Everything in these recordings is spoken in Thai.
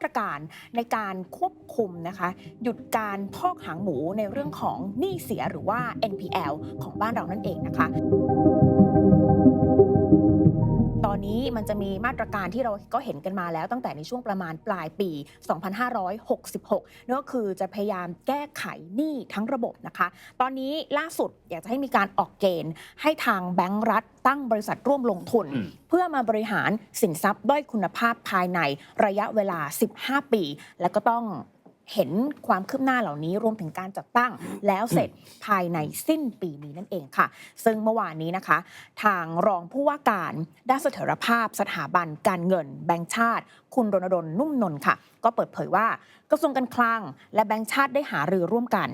ตรการในการควบคุมนะคะ หยุดการพอกหางหมูในเรื่องของหนี้เสียหรือว่า NPL ของบ้านเรานั่นเองนะคะ ตอนนี้มันจะมีมาตรการที่เราก็เห็นกันมาแล้วตั้งแต่ในช่วงประมาณปลายปี 2566นั่นก็คือจะพยายามแก้ไขหนี้ทั้งระบบนะคะ ตอนนี้ล่าสุดอยากจะให้มีการออกเกณฑ์ ให้ทางแบงก์รัฐตั้งบริษัทร่วมลงทุนอืมเพื่อมาบริหารสินทรัพย์ด้อยคุณภาพภายในระยะเวลา 15 ปี แล้วก็ต้อง เห็นความคืบหน้าเหล่านี้รวมถึงการจัดตั้งแล้วเสร็จภายในสิ้นปีนี้นั่นเองค่ะ ซึ่งเมื่อวานนี้นะคะ ทางรองผู้ว่าการด้านเสถียรภาพ สถาบันการเงิน แบงก์ชาติ คุณรณดลนุ่มนนท์ค่ะ ก็เปิดเผยว่ากระทรวงการคลัง และแบงก์ชาติได้หารือร่วมกัน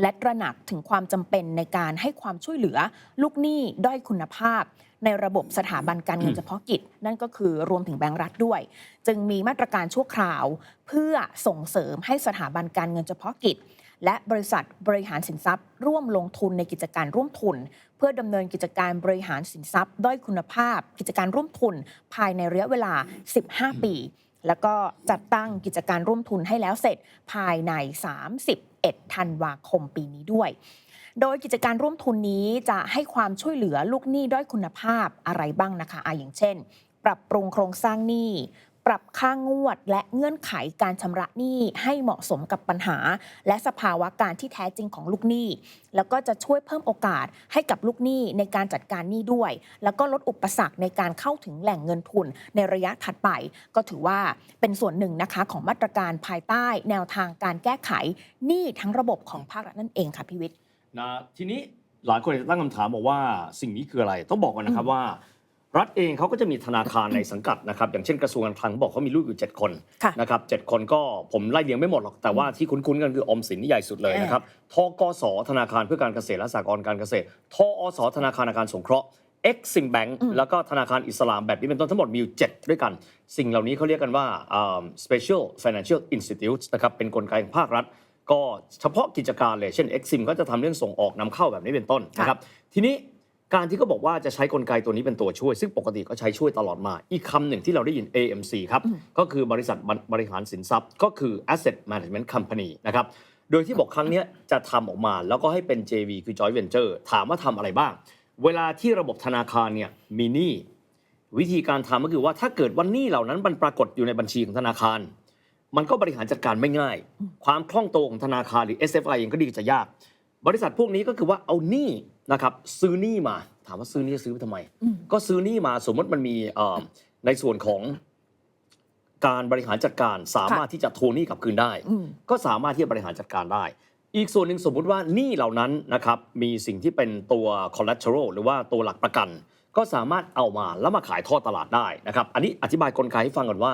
และตระหนักถึงความจำเป็นในการให้ความช่วยเหลือ ลูกหนี้ด้อยคุณภาพ ในระบบสถาบันการเงินเฉพาะกิจ นั่นก็คือรวมถึงแบงก์รัฐด้วย จึงมีมาตรการชั่วคราว เพื่อส่งเสริมให้สถาบันการเงินเฉพาะกิจ และบริษัทบริหารสินทรัพย์ ร่วมลงทุนในกิจการร่วมทุน เพื่อดำเนินกิจการบริหารสินทรัพย์ ด้อยคุณภาพ กิจการร่วมทุน ภายในระยะเวลา 15 ปี แล้วก็จัดตั้งกิจการร่วมทุนให้แล้วเสร็จภายใน 31 ธันวาคมปีนี้ด้วย โดยกิจการร่วมทุนนี้จะให้ความช่วยเหลือลูกหนี้ด้อยคุณภาพอะไรบ้างนะคะอะอย่างเช่น ปรับปรุงโครงสร้างหนี้ ปรับค่างวดและเงื่อนไขการชำระหนี้ให้เหมาะสมกับปัญหา และสภาวะการที่แท้จริงของลูกหนี้ แล้วก็จะช่วยเพิ่มโอกาสให้กับลูกหนี้ในการจัดการหนี้ด้วย แล้วก็ลดอุปสรรคในการเข้าถึงแหล่งเงินทุนในระยะถัดไป ก็ถือว่าเป็นส่วนหนึ่งนะคะของมาตรการภายใต้ แนวทางการแก้ไขหนี้ทั้งระบบของภาครัฐนั่นเองค่ะพี่วิทย์นะทีนี้หลายคนอาจจะตั้งคำถามบอกว่าสิ่งนี้คืออะไร ต้องบอกก่อนนะครับว่า รัฐเองเขาก็จะมีธนาคารในสังกัดนะครับอย่างเช่นกระทรวงการคลังบอกเขามีลูกอยู่ 7 คนค่ะนะครับเจ็ดคนก็ผมไล่เรียงไม่หมดหรอกแต่ว่าที่คุ้นๆกันคือออมสินนี่ใหญ่สุดเลยนะครับทกสธนาคารเพื่อการเกษตรและสหกรณ์การเกษตรทอสธนาคารอาคารสงเคราะห์ Exim Bank อืมแล้วก็ธนาคารอิสลามแบบนี้เป็นต้นทั้งหมดมีอยู่ 7 ด้วยกัน สิ่งเหล่านี้เขาเรียกกันว่าอ่า special financial institutes นะครับเป็นกลไกของภาครัฐ ก็เฉพาะกิจการเลย เช่น Exim ก็จะทำเรื่องส่งออกนำเข้าแบบนี้เป็นต้นนะครับทีนี้ การที่เขาบอกว่าจะใช้กลไกตัวนี้เป็นตัวช่วย ซึ่งปกติก็ใช้ช่วยตลอดมา อีกคำหนึ่งที่เราได้ยิน AMC ครับอืมก็คือบริษัทบริหารสินทรัพย์ ก็คือ Asset Management Company นะครับ โดยที่บอกครั้งเนี้ยจะทำออกมาแล้วก็ให้เป็น JV คือ Joint Venture ถามว่าทำอะไรบ้าง เวลาที่ระบบธนาคารเนี่ยมีหนี้วิธีการทำก็คือว่าถ้าเกิดวันหนี้เหล่านั้นมันปรากฏอยู่ในบัญชีของธนาคาร มันก็บริหารจัดการไม่ง่าย ความคล่องตัวของธนาคารหรือ SFI เองก็ดีจะยาก บริษัทพวกนี้ก็คือว่าเอาหนี้นะครับซื้อหนี้มา ถามว่าซื้อหนี้ซื้อไปทำไมอืมก็ซื้อหนี้มาสมมติมันมีเอ่อในส่วนของการบริหารจัดการสามารถที่จะทวงหนี้กลับคืนได้อืมก็สามารถที่จะบริหารจัดการได้ อีกส่วนหนึ่งสมมุติว่าหนี้เหล่านั้นนะครับมีสิ่งที่เป็นตัว collateral หรือว่าตัวหลักประกัน ก็สามารถเอามาแล้วมาขายทอดตลาดได้นะครับอันนี้อธิบายกลไกให้ฟังก่อนว่า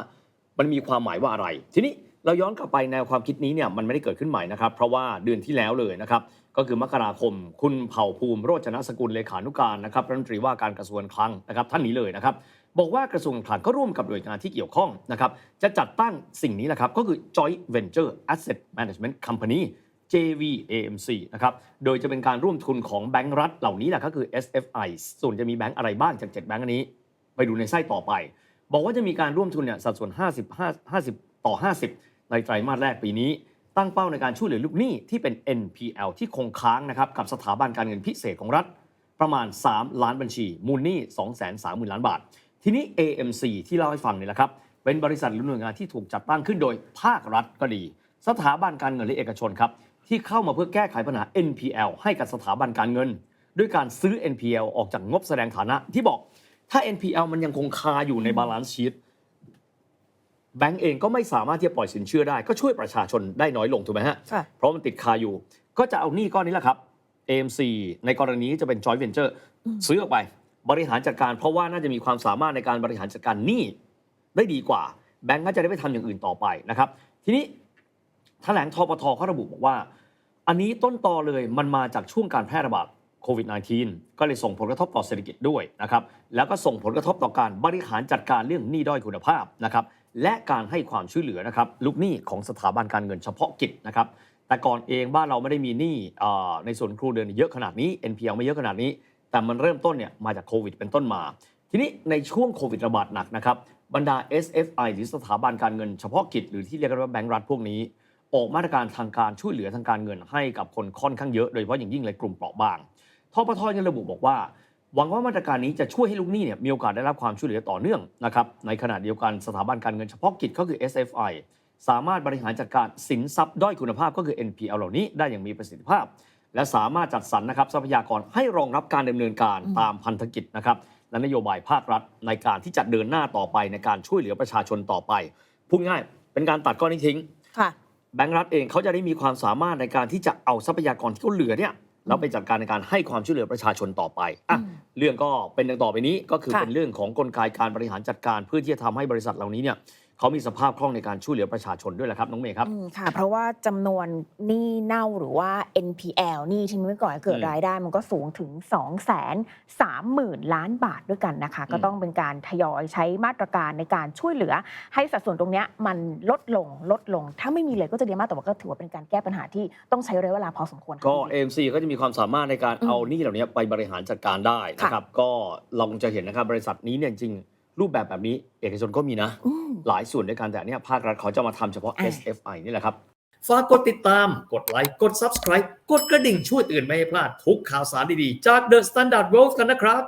มันมีความหมายว่าอะไร ทีนี้เราย้อนกลับไปแนวความคิดนี้เนี่ยมันไม่ได้เกิดขึ้นใหม่นะครับ เพราะว่าเดือนที่แล้วเลยนะครับ ก็คือมกราคม คุณเผ่าภูมิโรจนสกุลเลขานุการนะครับรัฐมนตรีว่าการกระทรวงคลังนะครับท่านนี้เลยนะครับบอกว่ากระทรวงคลังก็ร่วมกับหน่วยงานที่เกี่ยวข้องนะครับจะจัดตั้งสิ่งนี้แหละครับก็คือ Joint Venture Asset Management Company JVAMC นะครับ โดยจะเป็นการร่วมทุนของแบงก์รัฐเหล่านี้แหละก็คือ SFI ส่วนจะมีแบงก์อะไรบ้างจาก 7 แบงก์อันนี้ ไปดูในไส้ต่อไป บอกว่าจะมีการร่วมทุนเนี่ยสัดส่วน 50 50 ต่อ 50 ในไตรมาสแรกปีนี้ ตั้งเป้าในการช่วยเหลือลูกหนี้ที่เป็น NPL ที่คงค้างนะครับกับสถาบันการเงินพิเศษของรัฐ ประมาณ 3 ล้านบัญชี มูลหนี้ 230,000 ล้านบาท ทีนี้ AMC ที่เล่าให้ฟังนี่แหละครับ เป็นบริษัทหรือหน่วยงานที่ถูกจัดตั้งขึ้นโดยภาครัฐก็ดี สถาบันการเงินและเอกชนครับที่เข้ามาเพื่อแก้ไขปัญหา NPL ให้กับสถาบันการเงิน ด้วยการซื้อ NPL ออกจากงบแสดงฐานะที่บอกถ้า NPL มันยังคงคาอยู่ในบาลานซ์ชีต แบงก์เองก็ไม่สามารถที่จะปล่อยสินเชื่อได้ ก็ช่วยประชาชนได้น้อยลงถูกไหมฮะค่ะเพราะมันติดคาอยู่ ก็จะเอาหนี้ก้อนนี้แหละครับ AMC ในกรณีนี้จะเป็น joint venture อืมซื้อออกไป บริหารจัดการ เพราะว่าน่าจะมีความสามารถในการบริหารจัดการหนี้ได้ดีกว่า แบงก์ก็จะได้ไปทำอย่างอื่นต่อไปนะครับ ทีนี้แถลงทปทเขาระบุบอกว่า อันนี้ต้นตอเลยมันมาจากช่วงการแพร่ระบาดโควิด -19 ก็เลยส่งผลกระทบต่อเศรษฐกิจด้วยนะครับ แล้วก็ส่งผลกระทบต่อการบริหารจัดการเรื่องหนี้ด้อยคุณภาพนะครับ และการให้ความช่วยเหลือนะครับลูกหนี้ของสถาบันการเงินเฉพาะกิจนะครับแต่ก่อนเองบ้านเราไม่ได้มีหนี้ในส่วนครูเดือนเยอะขนาดนี้ NPL ไม่เยอะขนาดนี้ แต่มันเริ่มต้นเนี่ยมาจากโควิดเป็นต้นมา ทีนี้ในช่วงโควิดระบาดหนักนะครับบรรดา SFI หรือสถาบันการเงินเฉพาะกิจ หรือที่เรียกกันว่าแบงก์รัฐพวกนี้ ออกมาตรการทางการช่วยเหลือทางการเงินให้กับคนค่อนข้างเยอะ โดยเฉพาะอย่างยิ่งเลยกลุ่มเปราะบางทปทยังระบุบอกว่า หวังว่ามาตรการนี้จะช่วยให้ลูกหนี้เนี่ยมีโอกาสได้รับความช่วยเหลือต่อเนื่องนะครับในขณะเดียวกันสถาบันการเงินเฉพาะกิจก็คือ SFI สามารถบริหารจัดการสินทรัพย์ด้อยคุณภาพก็คือ NPL เหล่านี้ได้อย่างมีประสิทธิภาพ และสามารถจัดสรรนะครับทรัพยากรให้รองรับการดำเนินการอืมตามพันธกิจนะครับและนโยบายภาครัฐในการที่จะเดินหน้าต่อไปในการช่วยเหลือประชาชนต่อไปพูดง่ายเป็นการตัดก้อนนี้ทิ้งค่ะแบงก์รัฐเองเขาจะได้มีความสามารถในการที่จะเอาทรัพยากรที่เขาเหลือเนี่ย แล้วไปจัดการในการให้ความช่วยเหลือประชาชนต่อไปอะอืมเรื่องก็เป็นดังต่อไปนี้ก็คือค่ะเป็นเรื่องของกลไกการบริหารจัดการ เพื่อที่จะทำให้บริษัทเหล่านี้เนี่ย เขามีสภาพคล่องในการช่วยเหลือประชาชนด้วยแหละครับ น้องเมย์ครับ อืมค่ะ เพราะว่าจำนวนหนี้เน่าหรือว่า NPL หนี้ที่ไม่ก่อให้เกิดอืมรายได้ มันก็สูงถึง 2 3 0 0 0 0 ล้านบาทด้วยกันนะคะก็ต้องเป็นการทยอยใช้มาตรการในการช่วยเหลือ ให้สัดส่วนตรงเนี้ยมันลดลงลดลง ถ้าไม่มีเลยก็จะดีมากแต่ว่าก็ถือว่าเป็นการแก้ปัญหาที่ต้องใช้ระยะเวลาพอสมควรค่ะ ก็พี่บิ๊ก AMC ก็จะมีความสามารถในการอืมเอาหนี้เหล่านี้ไปบริหารจัดการได้นะครับ ก็เราคงจะเห็นนะครับบริษัทนี้เนี่ยจริงๆ รูปแบบแบบนี้เอกชนก็มีนะอืมหลายส่วนด้วยกันแต่อันเนี้ยภาครัฐเขาจะมาทำเฉพาะอ่า SFI นี่แหละครับ ฝากกดติดตาม กดไลค์ กด Subscribe กดกระดิ่งช่วยเตือนไม่ให้พลาดทุกข่าวสารดีๆ จาก The Standard World กันนะครับ